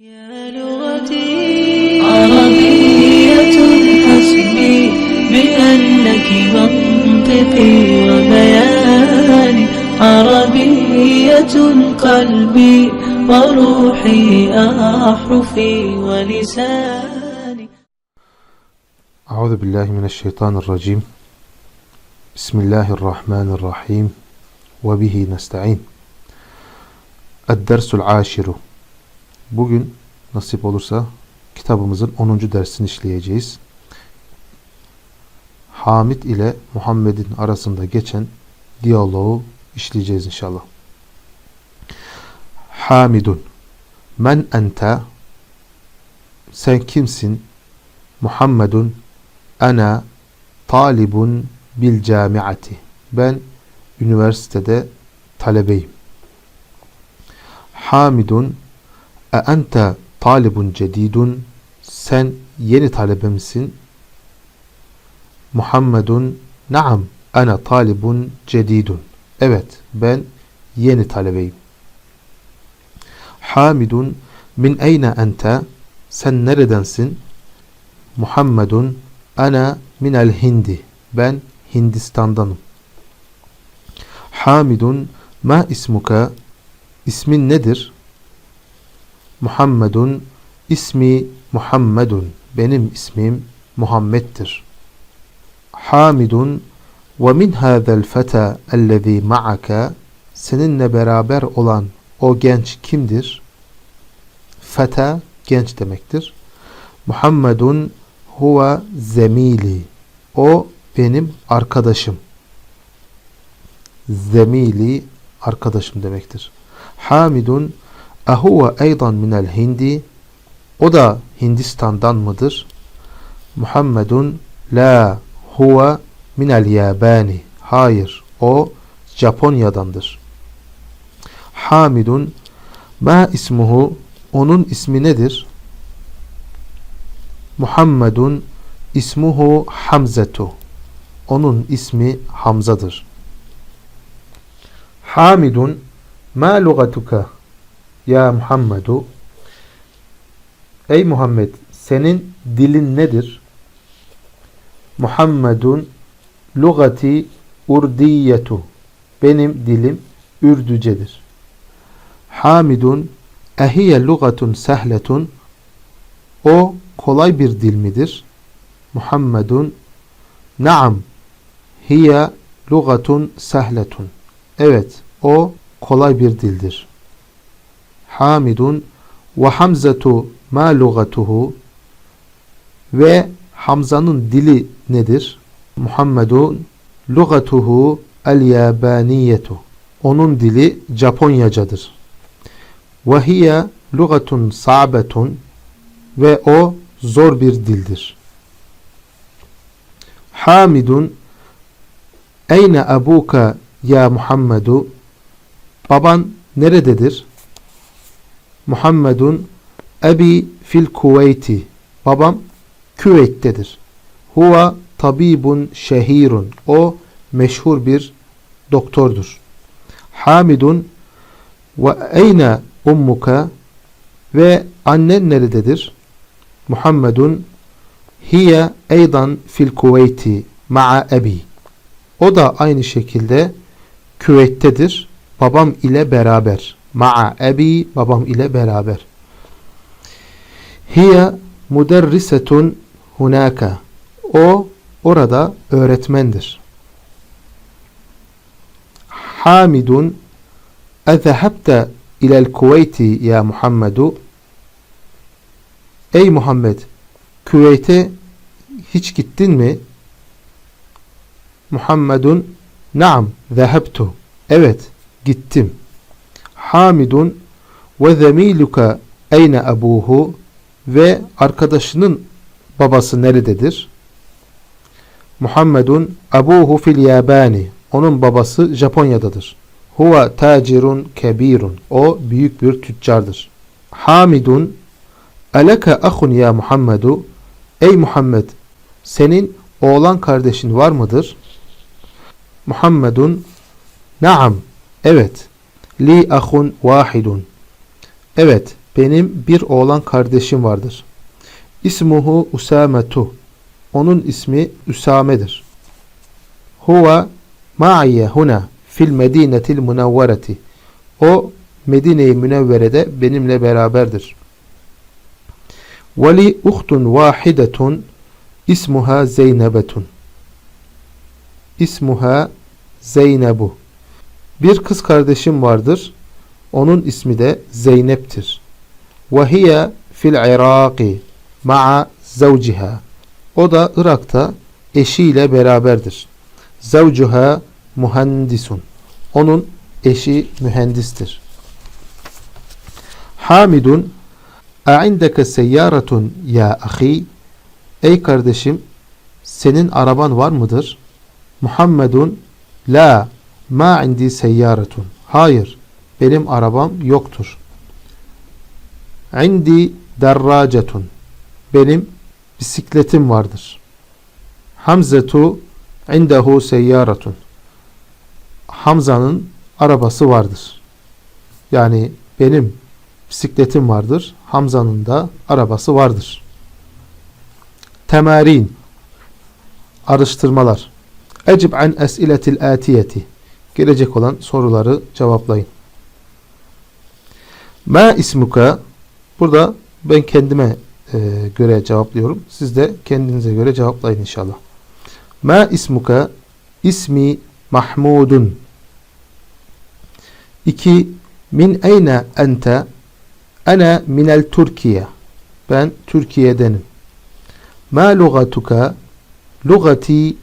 يا لغتي عربية حسبي بأنك منطقي وبياني عربية قلبي وروحي أحرفي ولساني أعوذ بالله من الشيطان الرجيم. بسم الله الرحمن الرحيم. وبه نستعين. الدرس العاشر. Bugün nasip olursa kitabımızın 10. dersini işleyeceğiz. Hamid ile Muhammed'in arasında geçen diyaloğu işleyeceğiz inşallah. Hamidun Men ente Sen kimsin? Muhammedun Ana talibun bil camiati. Ben üniversitede talebeyim. Hamidun e ente talibun cedidun. Sen yeni talebe misin? Muhammedun Naam ana talibun cedidun. Evet ben yeni talebeyim. Hamidun min eyne ente? Sen neredensin? Muhammedun ana minel hindi. Ben Hindistan'danım. Hamidun ma ismuka? İsmin nedir? Muhammedun ismi Muhammedun. Benim ismim Muhammed'dir. Hamidun ve min hâzel feta ellezî ma'aka seninle beraber olan o genç kimdir? Feta genç demektir. Muhammedun huve zemili. O benim arkadaşım. Zemili arkadaşım demektir. Hamidun ehuve eydan minel hindi. O da Hindistan'dan mıdır? Muhammedun la huve minel yabani. Hayır, o Japonya'dandır. Hamidun ma ismuhu onun ismi nedir? Muhammedun ismuhu Hamzetu. Onun ismi Hamza'dır. Hamidun ma lugatuka ya Muhammedu Ey Muhammed senin dilin nedir? Muhammedun lugati urdiyetu benim dilim Ürdücedir. Hamidun ehiye lugatun sehletun o kolay bir dil midir? Muhammedun naam hiye lugatun sehletun evet o kolay bir dildir. Hamidun ve Hamzatu ma lugatuhu ve Hamza'nın dili nedir? Muhammedun lugatuhu el yabaniyetu onun dili Japonyacadır. Ve hiye lugatun sa'betun ve o zor bir dildir. Hamidun Eyne abuka ya Muhammedu Baban nerededir? Muhammedun Ebi fil Kuveyti Babam Küveyt'tedir. Huva tabibun şehirun O meşhur bir doktordur. Hamidun ve eyne ummuka ve annen nerededir? Muhammedun hiye eydan fil Kuveyti ma'a ebi. O da aynı şekilde Küveyt'tedir. Babam ile beraber. Ma'a ebi babam ile beraber. Hiye muderrisetun hunaka. O orada öğretmendir. Hamidun Ezehabte ilel Kuveyti ya Muhammedu Ey Muhammed Küveyt'e hiç gittin mi? Muhammedun Naam zehebtu Evet gittim. Hamidun ve zemiluka eyne abuhu ve arkadaşının babası nerededir? Muhammedun abuhu fil yabani onun babası Japonya'dadır. Huwa tacirun kebirun. O büyük bir tüccardır. Hamidun Aleka ahun ya Muhammedu Ey Muhammed senin oğlan kardeşin var mıdır? Muhammedun Naam Evet. Li ahun vahidun Evet Benim bir oğlan kardeşim vardır. İsmuhu Usametu. Onun ismi Üsame'dir. Huve ma'iyye huna fil medinetil münevvereti. O Medine-i Münevvere'de benimle beraberdir. Ve li uhtun vahidetun ismuha Zeynebetun. İsmuha Zeynebu. Bir kız kardeşim vardır. Onun ismi de Zeynep'tir. Ve hiye fil Iraki ma'a zavciha. O da Irak'ta eşiyle beraberdir. Zavcuha muhandisun. Onun eşi mühendistir. Hamidun A'indeke seyyaratun ya ahi Ey kardeşim senin araban var mıdır? Muhammedun La ma indi seyyaratun Hayır benim arabam yoktur. İndi derracetun Benim bisikletim vardır. Hamzetu indehu seyyaratun Hamza'nın arabası vardır. Yani benim bisikletim vardır. Hamza'nın da arabası vardır. Temarin Araştırmalar Ecib an esiletil atiyeti Gelecek olan soruları cevaplayın. Ma ismuka Burada ben kendime e, göre cevaplıyorum. Siz de kendinize göre cevaplayın inşallah. Ma ismuka ismi Mahmudun 2. Min eyne ente Ana minel Türkiye. Ben Türkiye'denim. Ma lugatuka? Lugati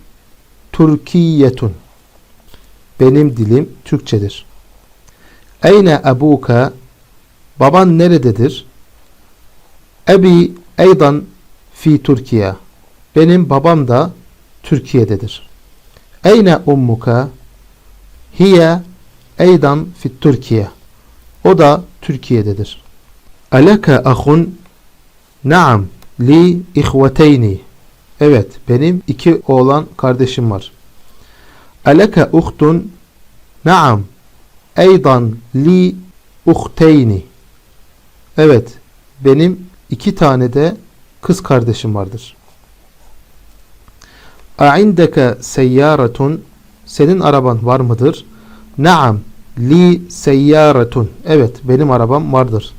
Türkiyetun. Benim dilim Türkçedir. Eyne abuka? Baban nerededir? Ebi eydan fi Türkiye. Benim babam da Türkiye'dedir. Eyne ummuka? Hiye eydan fi Türkiye. O da Türkiye'dedir. Alaka ahun Naam li ihveteyni Evet benim iki oğlan kardeşim var. Alaka uhtun Naam Eydan li uhteyni Evet benim iki tane de kız kardeşim vardır. A'indeke seyyaretun Senin araban var mıdır? Naam li seyyaretun Evet benim arabam vardır.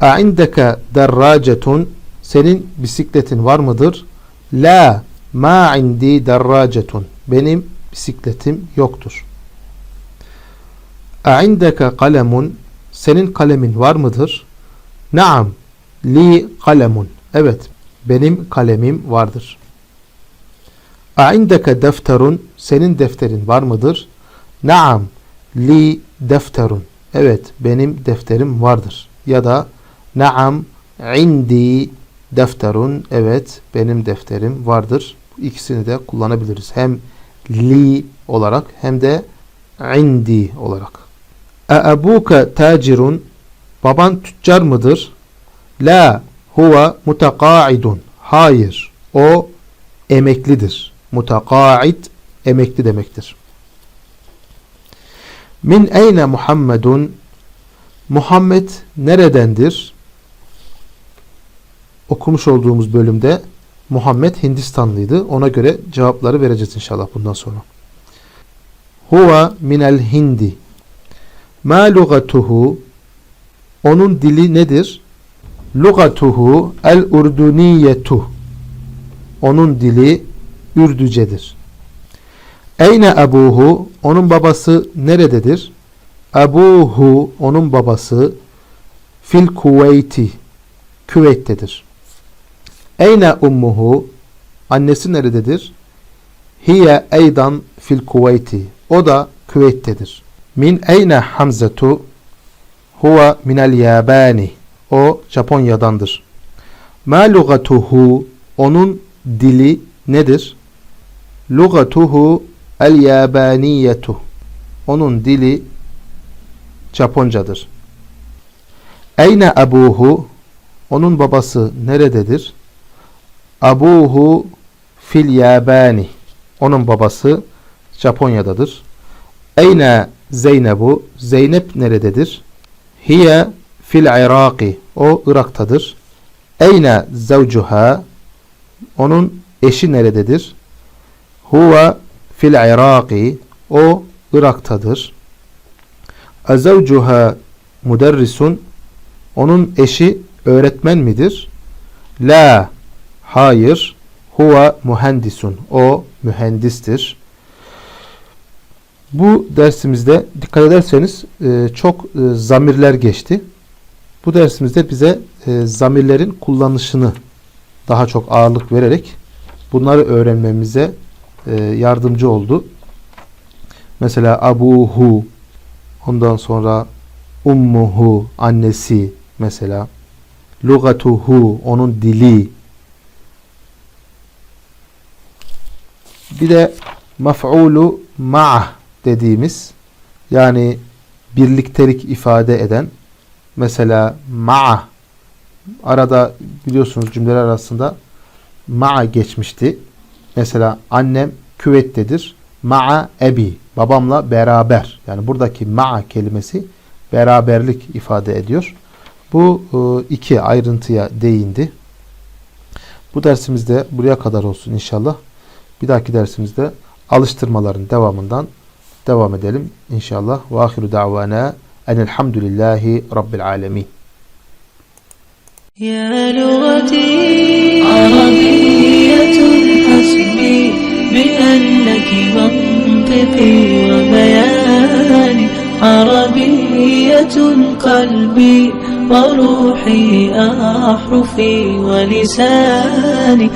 A'indeke derracetun Senin bisikletin var mıdır? La ma indi derracetun Benim bisikletim yoktur. A'indeke kalemun Senin kalemin var mıdır? Naam li kalemun Evet benim kalemim vardır. A'indeke defterun Senin defterin var mıdır? Naam li defterun Evet benim defterim vardır. Ya da Naam indi defterun. Evet benim defterim vardır. İkisini de kullanabiliriz. Hem li olarak hem de indi olarak. E ebuka tacirun. Baban tüccar mıdır? La huve mutaka'idun. Hayır. O emeklidir. Mutaka'id emekli demektir. Min eyne Muhammedun Muhammed neredendir? okumuş olduğumuz bölümde Muhammed Hindistanlıydı. Ona göre cevapları vereceğiz inşallah bundan sonra. Huwa minel hindi. Ma lugatuhu onun dili nedir? Lugatuhu el urduniyetu. Onun dili Ürdücedir. Eyne abuhu onun babası nerededir? Abuhu onun babası fil Kuveyti Küveyt'tedir. Eyne ummuhu annesi nerededir? Hiye eydan fil Kuveyti. O da Küveyt'tedir. Min eyne Hamzetu huve minel yabani. O Japonya'dandır. Ma lugatuhu onun dili nedir? Lugatuhu el yabaniyetu. Onun dili Japoncadır. Eyne abuhu onun babası nerededir? Abuhu fil yabani. Onun babası Japonya'dadır. Eyne Zeynebu. Zeynep nerededir? Hiye fil Iraki. O Irak'tadır. Eyne zavcuha. Onun eşi nerededir? Huve fil Iraki. O Irak'tadır. Azavcuha muderrisun. Onun eşi öğretmen midir? La. Hayır. Huve mühendisun. O mühendistir. Bu dersimizde dikkat ederseniz e, çok e, zamirler geçti. Bu dersimizde bize e, zamirlerin kullanışını daha çok ağırlık vererek bunları öğrenmemize yardımcı oldu. Mesela abuhu, ondan sonra ummuhu, annesi mesela, lugatuhu, onun dili. Bir de maf'ulu ma'ah dediğimiz yani birliktelik ifade eden mesela ma'a arada biliyorsunuz cümleler arasında ma'a geçmişti. Mesela annem küvettedir. Ma'a ebi. Babamla beraber. Yani buradaki ma'a kelimesi beraberlik ifade ediyor. Bu e, iki ayrıntıya değindi. Bu dersimizde buraya kadar olsun inşallah. Bir dahaki dersimizde alıştırmaların devamından devam edelim inşallah. Ve ahiru da'vana enelhamdülillahi rabbil alemin. يا لغتي عربية حسبي بأنك منطقي وبياني عربية قلبي وروحي أحرفي ولساني